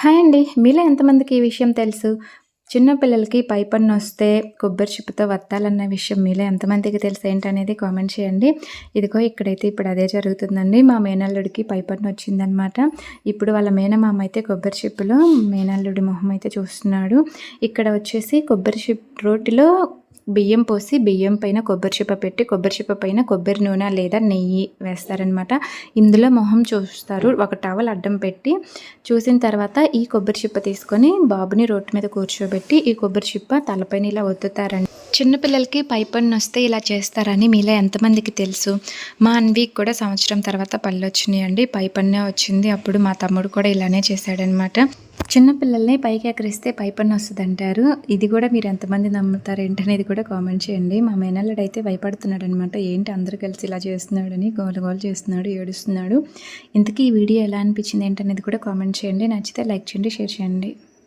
Hi అండి. మీలో ఎంతమందికి ఈ విషయం తెలుసు? చిన్న పిల్లలకి వస్తే కొబ్బరి చిప్పుతో వత్తాలన్న విషయం మీలో ఎంతమందికి తెలుసు ఏంటనేది కామెంట్ చేయండి. ఇదిగో ఇక్కడైతే ఇప్పుడు అదే జరుగుతుందండి. మా మేనల్లుడికి పైపన్ను వచ్చిందనమాట ఇప్పుడు వాళ్ళ మేనమామ అయితే కొబ్బరి చిప్పులో మేనల్లుడి మొహం అయితే చూస్తున్నాడు. ఇక్కడ వచ్చేసి కొబ్బరి చిప్ రోటిలో బియ్యం పోసి బియ్యం పైన కొబ్బరి చిప్ప పెట్టి కొబ్బరి చిప్ప పైన కొబ్బరి నూనె లేదా నెయ్యి వేస్తారనమాట ఇందులో మొహం చూస్తారు. ఒక టవల్ అడ్డం పెట్టి చూసిన తర్వాత ఈ కొబ్బరి చిప్ప తీసుకొని బాబుని రోడ్డు మీద కూర్చోబెట్టి ఈ కొబ్బరి చిప్ప తలపైన ఇలా ఒత్తుతారండి చిన్నపిల్లలకి పై పన్ను వస్తే ఇలా చేస్తారని మీలో ఎంతమందికి తెలుసు? మా అన్వీక్ కూడా సంవత్సరం తర్వాత పళ్ళు వచ్చినాయండి. పై పన్నే వచ్చింది. అప్పుడు మా తమ్ముడు కూడా ఇలానే చేశాడనమాట చిన్నపిల్లల్ని పైకి ఎక్కరిస్తే పైపన్న వస్తుంది అంటారు ఇది కూడా మీరు ఎంతమంది నమ్ముతారు ఏంటనేది కూడా కామెంట్ చేయండి. మా మేనల్లుడు అయితే భయపడుతున్నాడు అనమాట ఏంటి అందరూ కలిసి ఇలా చేస్తున్నాడని గోలు గోలు చేస్తున్నాడు ఏడుస్తున్నాడు. ఇంతకీ ఈ వీడియో ఎలా అనిపించింది ఏంటనేది కూడా కామెంట్ చేయండి. నచ్చితే లైక్ చేయండి షేర్ చేయండి.